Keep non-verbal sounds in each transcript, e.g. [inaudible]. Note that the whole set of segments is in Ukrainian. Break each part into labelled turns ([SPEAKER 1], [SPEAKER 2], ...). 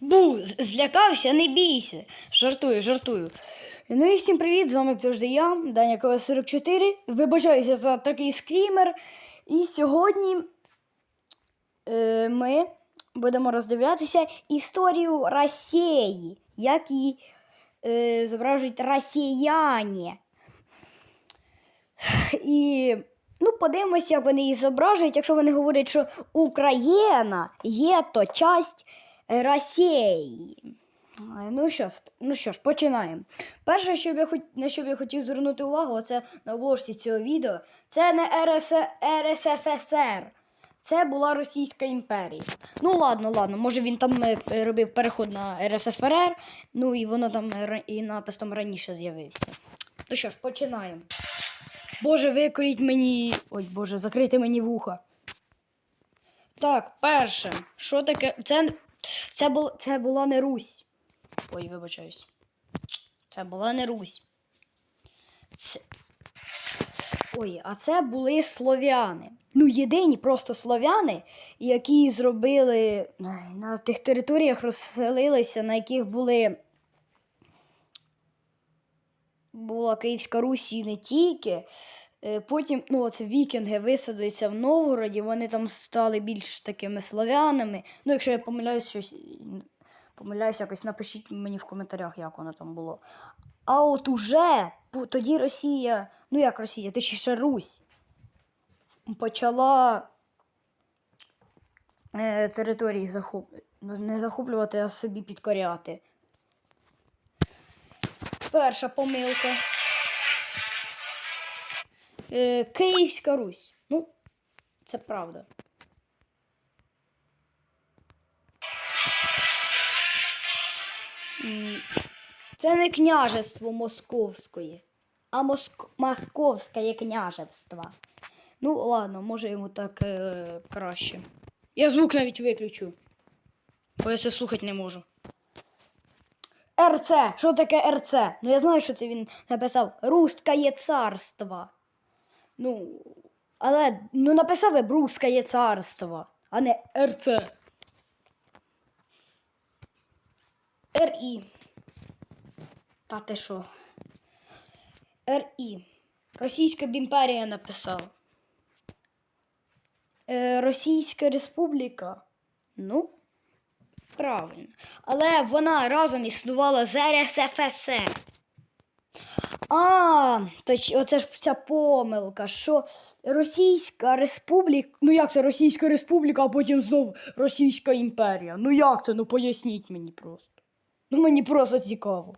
[SPEAKER 1] Бу, злякався, не бійся. Жартую, жартую. Ну і всім привіт, з вами завжди я, Даня КВ 44. Вибачаюся за такий скрімер. І сьогодні е, ми будемо роздивлятися історію Росії, як її е, зображують росіяни. І ну, подивимося, як вони її зображують, якщо вони говорять, що Україна є то часть Росії. Ну що ж, ну що ж, починаємо. Перше, що я хот... на що б я хотів звернути увагу, це на обложці цього відео. Це не РС... РСФСР. Це була Російська імперія. Ну ладно, ладно, може він там е, робив переход на РСФРР, ну і воно там е, і напис там раніше з'явився. Ну що ж, починаємо. Боже, викоріть мені. Ой, Боже, закрийте мені вуха. Так, перше. Що таке? Це, це, бул, це була не Русь. Ой, вибачаюсь. Це була не Русь. Це... Ой, а це були слов'яни. Ну, єдині просто слов'яни, які зробили на тих територіях розселилися, на яких були. Була Київська Русь і не тільки. Е, Потім, ну, от вікінги висадилися в Новгороді, вони там стали більш такими слов'янами. Ну, якщо я помиляюсь, щось помиляюсь, якось напишіть мені в коментарях, як воно там було. А от уже тоді Росія, ну як Росія, точніше Русь, почала е, території захоп... ну, не захоплювати, а собі підкоряти. Перша помилка. Е, Київська Русь. Ну, це правда. Це не княжество Московської, а Моск... Московське княжество. Ну, ладно, може йому так е, краще. Я звук навіть виключу. Бо я це слухати не можу. РЦ. Що таке РЦ? Ну я знаю, що це він написав. Русское царство. Ну, але ну написав би Русское царство, а не РЦ. РІ. Та ти що? РІ. Російська імперія написав. Е, Російська Республіка. Ну, правильно. Але вона разом існувала з РСФСР. А, точ, оце ж ця помилка, що Російська Республіка. Ну як це Російська Республіка, а потім знов Російська імперія. Ну як це? Ну поясніть мені просто. Ну мені просто цікаво.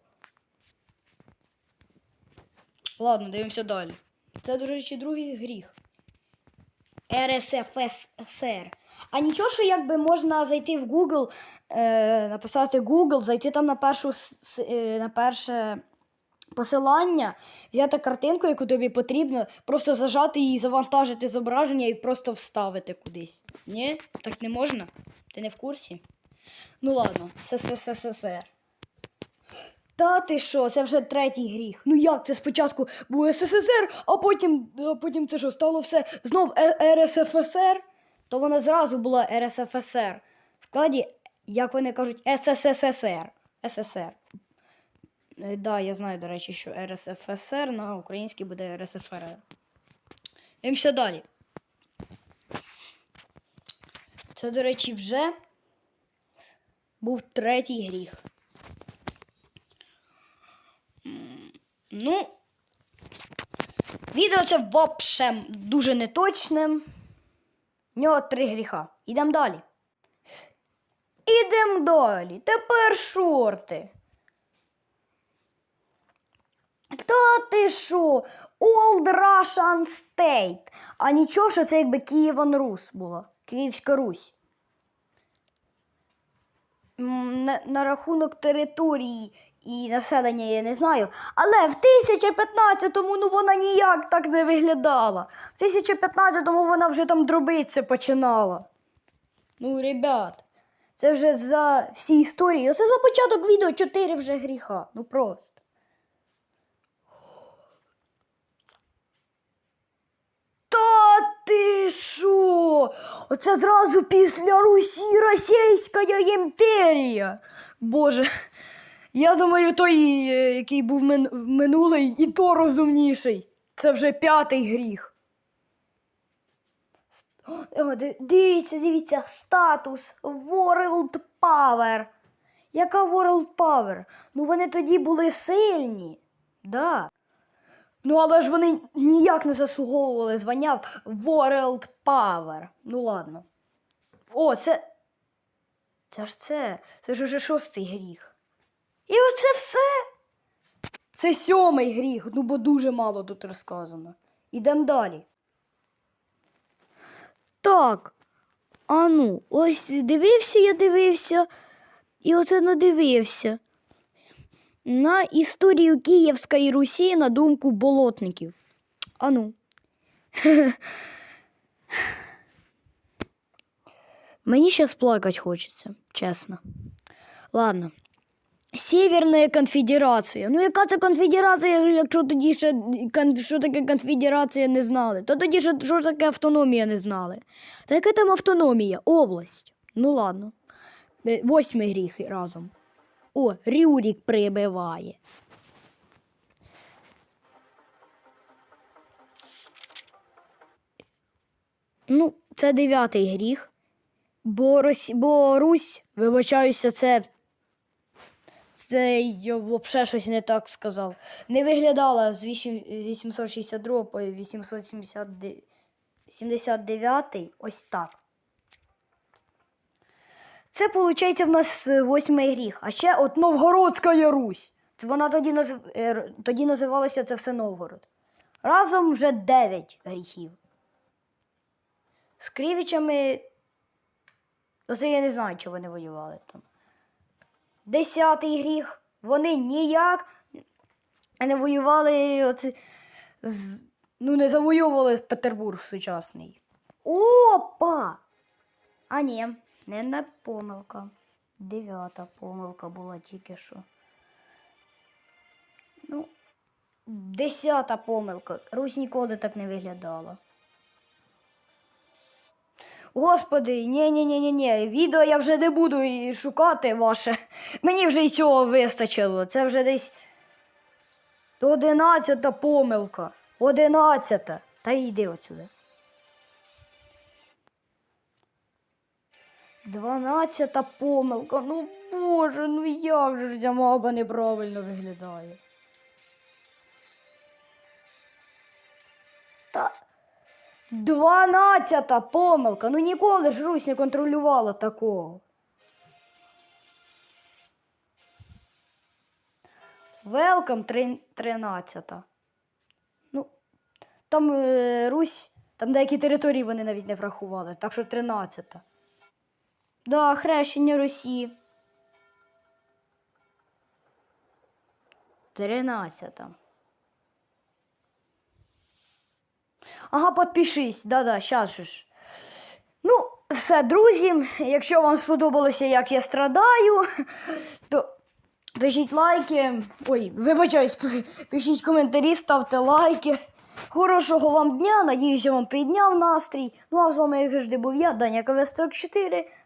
[SPEAKER 1] Ладно, дивимося далі. Це, до речі, другий гріх. РСФСР. А нічого, що якби можна зайти в Google, е, написати Google, зайти там на першу е, на перше посилання, взяти картинку, яку тобі потрібно, просто зажати її, завантажити зображення і просто вставити кудись. Ні? Так не можна? Ти не в курсі? Ну ладно, СССР. Та ти що, це вже третій гріх. Ну як це спочатку був СССР, а потім, а потім це що, стало все знов Е- РСФСР? То вона зразу була РСФСР. В складі, як вони кажуть, СССР. СССР. Е, Да, я знаю, до речі, що РСФСР на українській буде РСФР. Дивимося далі. Це, до речі, вже був третій гріх. Ну, відео це в общем дуже неточне. В нього три гріха. Ідемо далі. Ідемо далі. Тепер шорти. Та ти що? Old Russian State. А нічого, що це якби Києван Рус була. Київська Русь. На, на рахунок території і населення я не знаю. Але в 1015-му ну вона ніяк так не виглядала. В 1015-му вона вже там дробитися починала. Ну, ребят, це вже за всі історії. Оце за початок відео 4 вже гріха. Ну просто. Та ти що? Оце зразу після Русі Російська імперія. Боже. Я думаю, той, е, який був минулий, і то розумніший. Це вже п'ятий гріх. О, дивіться, дивіться, статус World Power. Яка World Power? Ну вони тоді були сильні. Да. Ну, але ж вони ніяк не заслуговували звання World Power. Ну ладно. О, це. Це ж це. Це ж уже шостий гріх. І оце все. Це сьомий гріх, ну бо дуже мало тут розказано. Ідемо далі. Так. А ну, ось дивився, я дивився, і оце надивився. На історію Київської Русі на думку болотників. А ну. [laughs] Мені зараз плакати хочеться, чесно. Ладно. Северна конфедерація. Ну, яка це конфедерація, якщо тоді ще що таке конфедерація не знали? То тоді ще що таке автономія не знали. Та яка там автономія? Область. Ну ладно. Е, Восьмий гріх разом. О, Рюрік прибиває. Ну, це дев'ятий гріх. Бо, Рос... Бо Русь, вибачаюся, це. Це я взагалі щось не так сказав. Не виглядала з 862 по 879 ось так. Це, виходить, в нас е, восьмий гріх. А ще от Новгородська Русь. Це Вона тоді, наз... е, тоді називалася це все Новгород. Разом вже дев'ять гріхів. З Кривичами. Оце я не знаю, чи вони воювали там. Десятий гріх. Вони ніяк не воювали. Оце... З... Ну, не завоювали Петербург сучасний. Опа! А ні, не на помилка. Дев'ята помилка була тільки що. Ну, десята помилка. Русь ніколи так не виглядала. Господи, ні ні ні ні ні відео я вже не буду і шукати ваше. Мені вже й цього вистачило. Це вже десь одинадцята помилка. Одинадцята. Та йди отсюди. Дванадцята помилка. Ну боже, ну як же ж ця маба неправильно виглядає. Та дванадцята помилка. Ну ніколи ж Русь не контролювала такого. Велкам тринадцята. Ну, там е, Русь, там деякі території вони навіть не врахували, так що тринадцята. Да, хрещення Росії. Тринадцята. Ага, підпишись. Да-да, щас же ж. Ну, все, друзі. Якщо вам сподобалося, як я страдаю, то пишіть лайки. Ой, вибачаюсь, [laughs] пишіть коментарі, ставте лайки. Хорошого вам дня, надіюсь, я вам підняв настрій. Ну а з вами, як завжди, був я, Даня КВ 44.